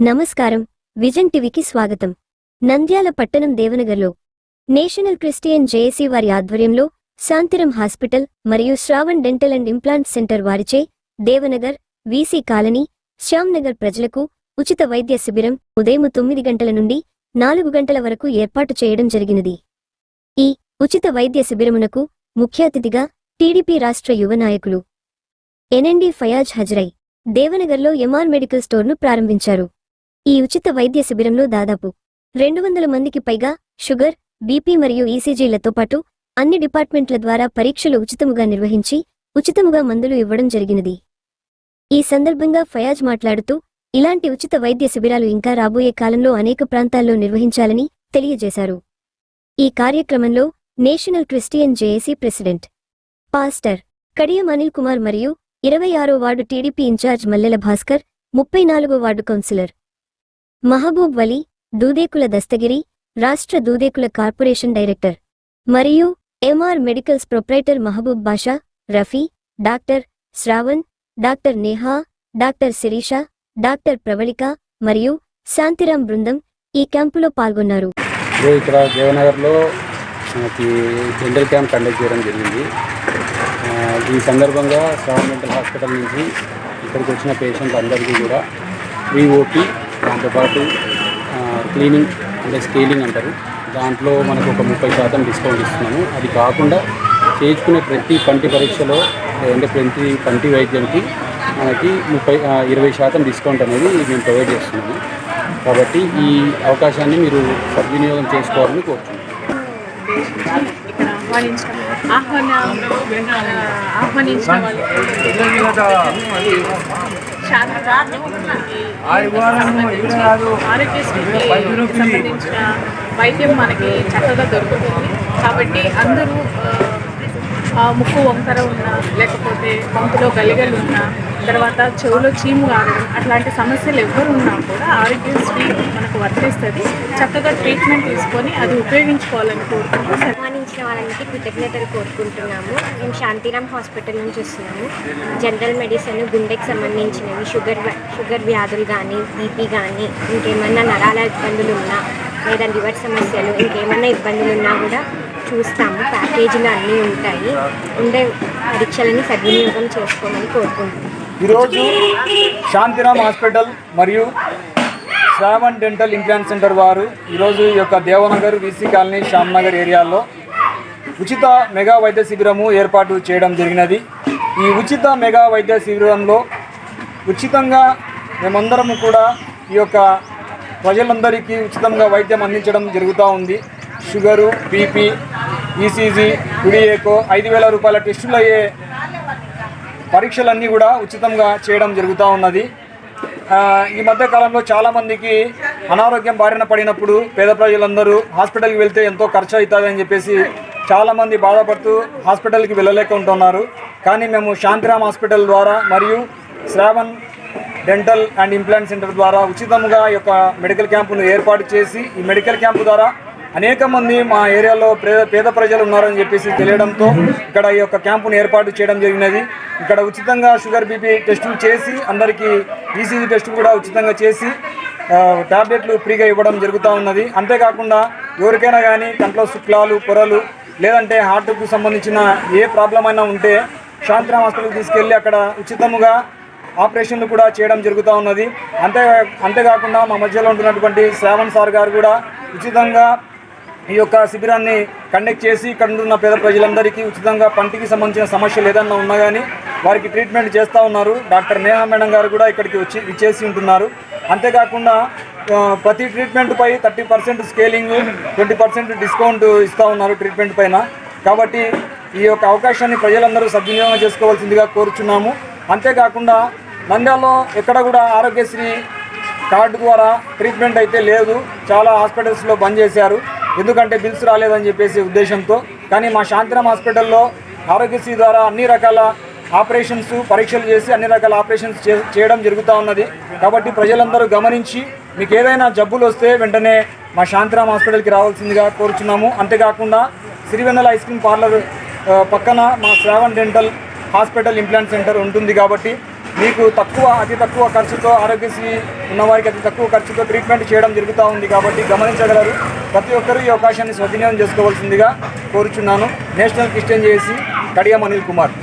నమస్కారం. విజన్ టీవీకి స్వాగతం. నంద్యాల పట్టణం దేవనగర్లో నేషనల్ క్రిస్టియన్ జేఏసీ వారి ఆధ్వర్యంలో శాంతిరం హాస్పిటల్ మరియు Shravan dental and implant centre వారిచే దేవనగర్ వీసీ కాలనీ శ్యామ్నగర్ ప్రజలకు ఉచిత వైద్య శిబిరం ఉదయం తొమ్మిది గంటల నుండి నాలుగు గంటల వరకు ఏర్పాటు చేయడం జరిగినది. ఈ ఉచిత వైద్య శిబిరమునకు ముఖ్య అతిథిగా టీడీపీ రాష్ట్ర యువ నాయకులు ఎన్ఎండి ఫయాజ్ హజరై దేవనగర్లో ఎంఆర్ మెడికల్ స్టోర్ను ప్రారంభించారు. ఈ ఉచిత వైద్య శిబిరంలో దాదాపు రెండు వందల మందికి పైగా షుగర్ బీపీ మరియు ఈసీజీలతో పాటు అన్ని డిపార్ట్మెంట్ల ద్వారా పరీక్షలు ఉచితముగా నిర్వహించి ఉచితముగా మందులు ఇవ్వడం జరిగినది. ఈ సందర్భంగా ఫయాజ్ మాట్లాడుతూ ఇలాంటి ఉచిత వైద్య శిబిరాలు ఇంకా రాబోయే కాలంలో అనేక ప్రాంతాల్లో నిర్వహించాలని తెలియజేశారు. ఈ కార్యక్రమంలో national Christian JAC president pastor Kadiyam Anil Kumar మరియు ఇరవై ఆరో ward TDP incharge Mallela Bhaskar ముప్పై నాలుగో వార్డు కౌన్సిలర్. మహబూబ్ వలీ దూదేకుల దస్తగిరి రాష్ట్ర దూదేకుల కార్పొరేషన్ డైరెక్టర్. మరియు MR medicals proprietor Mahaboob Basha Rafi doctor Shravan doctor Neha doctor Sirisha doctor Pravalika మరియు శాంతిరాం బృందం ఈ క్యాంపులో పాల్గొన్నారు. ఇక్కడ దేవనగర్లో మనకి క్యాంప్ కండక్ట్ చేయడం జరిగింది. ఈ సందర్భంగా శ్రావణ్ మెంటల్ హాస్పిటల్ నుంచి ఇక్కడికి వచ్చిన పేషెంట్ అందరికీ కూడా ఫ్రీ దాంతోపాటు క్లీనింగ్ అంటే స్కేలింగ్ అంటారు. దాంట్లో మనకు ఒక ముప్పై శాతం డిస్కౌంట్ ఇస్తున్నాము. అది కాకుండా చేయించుకునే ప్రతి పంటి పరీక్షలో అంటే ప్రతి పంటి వైద్యంకి మనకి ముప్పై ఇరవై శాతం డిస్కౌంట్ అనేది మేము ప్రొవైడ్ చేస్తున్నాము. కాబట్టి ఈ అవకాశాన్ని మీరు సద్వినియోగం చేసుకోవాలని కోరుతున్నాను ఆహ్వానించడం ఆహ్వాన ఆరోగ్యశ్రీకి సంబంధించిన వైద్యం మనకి చక్కగా దొరుకుతుంది కాబట్టి అందరూ ముక్కు వంకర ఉన్నా లేకపోతే గొంతులో గలిగలు ఉన్నా తర్వాత చెవులో చీము కావడం అట్లాంటి సమస్యలు ఎవరు ఉన్నా కూడా ఆరోగ్యశ్రీ మనకు వర్తిస్తుంది. చక్కగా ట్రీట్మెంట్ తీసుకొని అది ఉపయోగించుకోవాలని కోరుకుంటూ సన్మానించిన వాళ్ళకి కృతజ్ఞతలు కోరుకుంటున్నాము. మేము శాంతిరామ్ హాస్పిటల్ నుంచి వస్తున్నాము జనరల్ మెడిసిన్ గుండెకి సంబంధించినవి షుగర్ షుగర్ వ్యాధులు కానీ బీపీ కానీ ఇంకేమన్నా నరాల ఇబ్బందులు ఉన్నా లేదా లివర్ సమస్యలు ఇంకేమన్నా ఇబ్బందులు ఉన్నా కూడా చూస్తాము. ప్యాకేజీలు అన్నీ ఉంటాయి. ఉండే పరీక్షలని సద్వినియోగం చేసుకోమని కోరుకుంటున్నాము ఈరోజు శాంతిరామ్ హాస్పిటల్ మరియు శ్రావణ్ డెంటల్ ఇంప్లాంట్ సెంటర్ వారు ఈరోజు ఈ యొక్క దేవనగర్ వీసీ కాలనీ శ్యామ్నగర్ ఏరియాలో ఉచిత మెగా వైద్య శిబిరము ఏర్పాటు చేయడం జరిగినది. ఈ ఉచిత మెగా వైద్య శిబిరంలో ఉచితంగా మేమందరము కూడా ఈ యొక్క ప్రజలందరికీ ఉచితంగా వైద్యం అందించడం జరుగుతూ ఉంది. షుగరు బీపీ ఈసీజీ కుడిఏకో ఐదు వేల రూపాయల టెస్టులు అయ్యే పరీక్షలన్నీ కూడా ఉచితంగా చేయడం జరుగుతూ ఉన్నది. ఈ మధ్య కాలంలో చాలామందికి అనారోగ్యం బారిన పడినప్పుడు పేద ప్రజలందరూ హాస్పిటల్కి వెళ్తే ఎంతో ఖర్చు అవుతుంది అని చెప్పేసి చాలామంది బాధపడుతూ హాస్పిటల్కి వెళ్ళలేక ఉంటున్నారు. కానీ మేము శాంతిరామ్ హాస్పిటల్ ద్వారా మరియు Shravan dental and implant centre ద్వారా ఉచితంగా ఈ యొక్క మెడికల్ క్యాంపును ఏర్పాటు చేసి ఈ మెడికల్ క్యాంపు ద్వారా అనేక మంది మా ఏరియాలో పేద పేద ప్రజలు ఉన్నారని చెప్పేసి తెలియడంతో ఇక్కడ ఈ యొక్క క్యాంపును ఏర్పాటు చేయడం జరిగినది. ఇక్కడ ఉచితంగా షుగర్ బీపీ టెస్టులు చేసి అందరికీ ఈసీజీ టెస్టులు కూడా ఉచితంగా చేసి ట్యాబ్లెట్లు టాబ్లెట్లు ఫ్రీగా ఇవ్వడం జరుగుతూ ఉన్నది. అంతేకాకుండా ఎవరికైనా కానీ కంట్లో శుక్లాలు పొరలు లేదంటే హార్ట్కు సంబంధించిన ఏ ప్రాబ్లం అయినా ఉంటే శాంతిరామ్ హాస్పిటల్కి తీసుకెళ్ళి అక్కడ ఉచితముగా ఆపరేషన్లు కూడా చేయడం జరుగుతూ ఉన్నది. అంతే అంతేకాకుండా మా మధ్యలో ఉంటున్నటువంటి శ్రావణ్ సార్ గారు కూడా ఉచితంగా ఈ యొక్క శిబిరాన్ని కండక్ట్ చేసి ఇక్కడ ఉన్న పేద ప్రజలందరికీ ఉచితంగా పంటికి సంబంధించిన సమస్యలు ఏదన్నా ఉన్నా కానీ వారికి ట్రీట్మెంట్ చేస్తూ ఉన్నారు. డాక్టర్ నేహా మేడం గారు కూడా ఇక్కడికి వచ్చి ఇచ్చేసి ఉంటున్నారు. అంతేకాకుండా ప్రతి ట్రీట్మెంట్పై thirty percent scaling twenty percent discount ఇస్తూ ఉన్నారు ట్రీట్మెంట్ పైన. కాబట్టి ఈ యొక్క అవకాశాన్ని ప్రజలందరూ సద్వినియోగం చేసుకోవాల్సిందిగా కోరుచున్నాము. అంతేకాకుండా నంద్యాలలో ఎక్కడ కూడా ఆరోగ్యశ్రీ కార్డు ద్వారా ట్రీట్మెంట్ అయితే లేదు. చాలా హాస్పిటల్స్లో బంద్ చేశారు. ఎందుకంటే బిల్స్ రాలేదని చెప్పేసి ఉద్దేశంతో. కానీ మా శాంతిరామ్ హాస్పిటల్లో ఆరోగ్యశ్రీ ద్వారా అన్ని రకాల ఆపరేషన్స్ పరీక్షలు చేసి అన్ని రకాల ఆపరేషన్స్ చే- చేయడం జరుగుతూ ఉన్నది. కాబట్టి ప్రజలందరూ గమనించి మీకు ఏదైనా జబ్బులు వస్తే వెంటనే మా శాంతిరామ్ హాస్పిటల్కి రావాల్సిందిగా కోరుచున్నాము. అంతేకాకుండా సిరివెన్నెల ఐస్ క్రీమ్ పార్లర్ పక్కన మా Shravan dental hospital implant centre ఉంటుంది కాబట్టి మీకు తక్కువ అతి తక్కువ ఖర్చుతో ఆరోగ్యశ్రీ ఉన్నవారికి అతి తక్కువ ఖర్చుతో ట్రీట్మెంట్ చేయడం జరుగుతూ ఉంది కాబట్టి గమనించగలరు. ప్రతి ఒక్కరూ ఈ అవకాశాన్ని సద్వినియోగం చేసుకోవాల్సిందిగా కోరుచున్నాను. నేషనల్ క్రిస్టియన్ చేసి కడియం అనిల్ కుమార్.